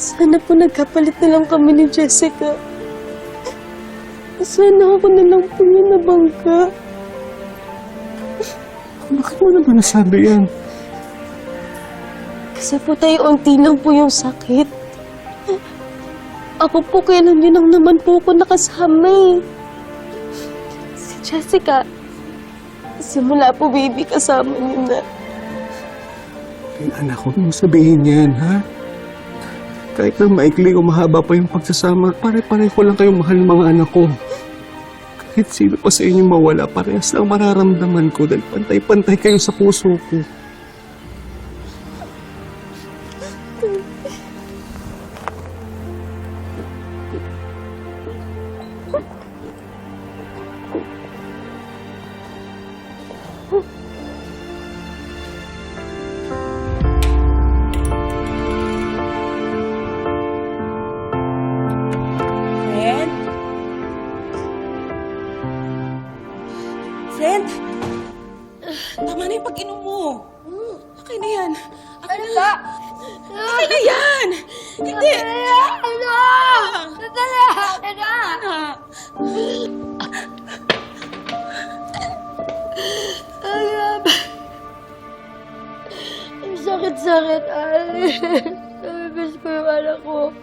Sana po nagkapalit na lang kami ni Jessica. Sana ako na lang po yung nabangga. Bakit mo naman nasabi yan? Kasi po tayo unti lang po yung sakit. Ako po kailan yun lang naman po ako nakasama eh. Si Jessica, simula po baby kasama niyo na. Anak ko, mo sabihin yan, ha? Kahit na maikli o mahaba pa yung pagsasama, pare-pare ko lang kayong mahal ng mga anak ko. Kahit sino pa sa inyo mawala, parehas lang mararamdaman ko dahil pantay-pantay kayo sa puso ko. Na yung pag-inom mo. Okay na yan. Okay na. Okay na yan. Hindi. Ano? Nadala! Ano? Alam. Ang sakit-sakit, Alice. Namimiss ko yung anak ko.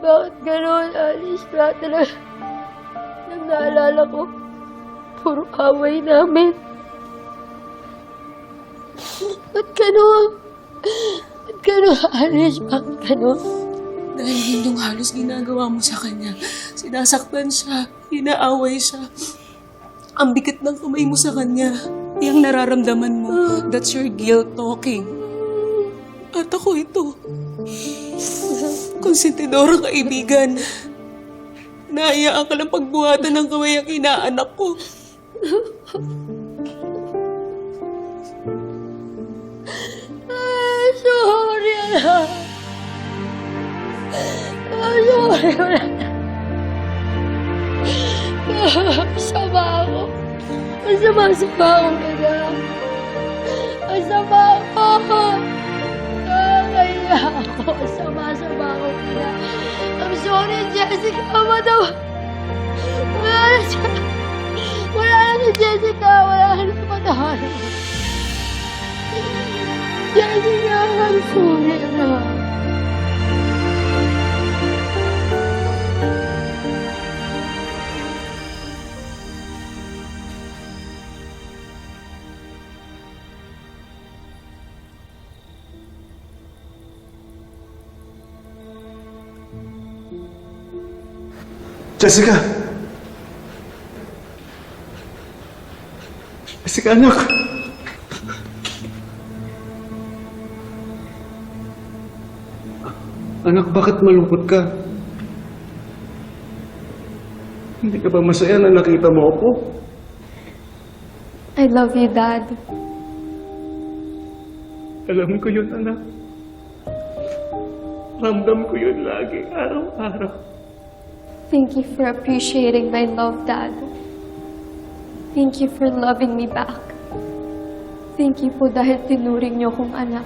Bakit ganun, Alice? Lahat na lang nang naalala ko. Puro away namin. Ba't ganun? Ba't ganun, Alice? Bakit ganun? Dahil yung halos ginagawa mo sa kanya. Sinasaktan siya. Inaaway siya. Ang bigat ng kamay mo sa kanya. Yung nararamdaman mo. That's your guilt talking. At ako ito. Konsentidorang kaibigan. Naayaan ka ng pagbuhatan ng kamay ang inaanak ko. Ay, sorry, anak. Ay, sorry, anak. Sama ako. Masama-sama ako, anak. Masama ako. Nakakaya ako. Sama-sama ako. Madaw. Madaw. Jessica, I'm sorry, anak. Jessica! Jessica, anak! Anak, bakit malungkot ka? Hindi ka ba masaya na nakita mo ako? I love you, Dad. Alam ko yun, anak. Ramdam ko yun lagi, araw-araw. Thank you for appreciating my love, Dad. Thank you for loving me back. Thank you po dahil tinuring niyo kong anak.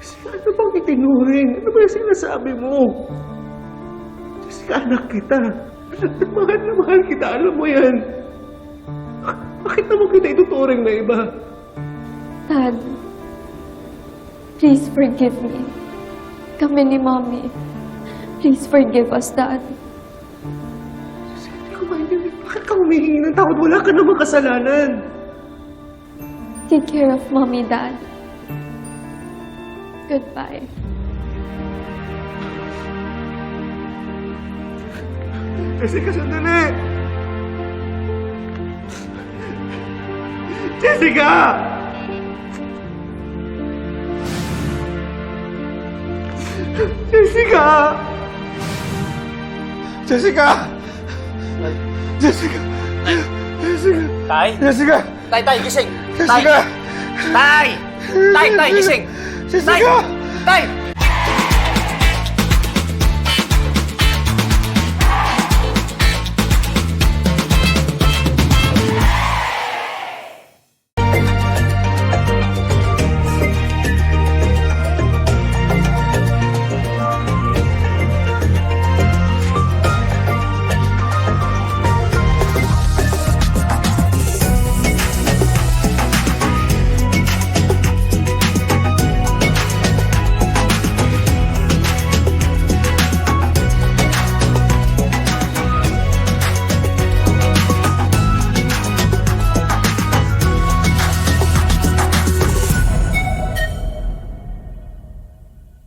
Jessica, ano bang itinuring? Ano ba yung sinasabi mo? Jessica, anak kita. Mahal na mahal kita, alam mo yan. Bakit naman kita ituturing na iba? Dad, please forgive me. Kami ni Mommy. Please forgive us, Dad. Bakit ka humihingi ng tawad? Wala ka namang kasalanan. Take care of Mommy, Dad. Goodbye. Jessica, sandali! Jessica! Jessica! Jessica! Jessica! Jessica! Tay? Jessica! Tay, tay, gising! Tay! Jessica! Tay! Tay, tay, gising! Tay! Jessica! Tay!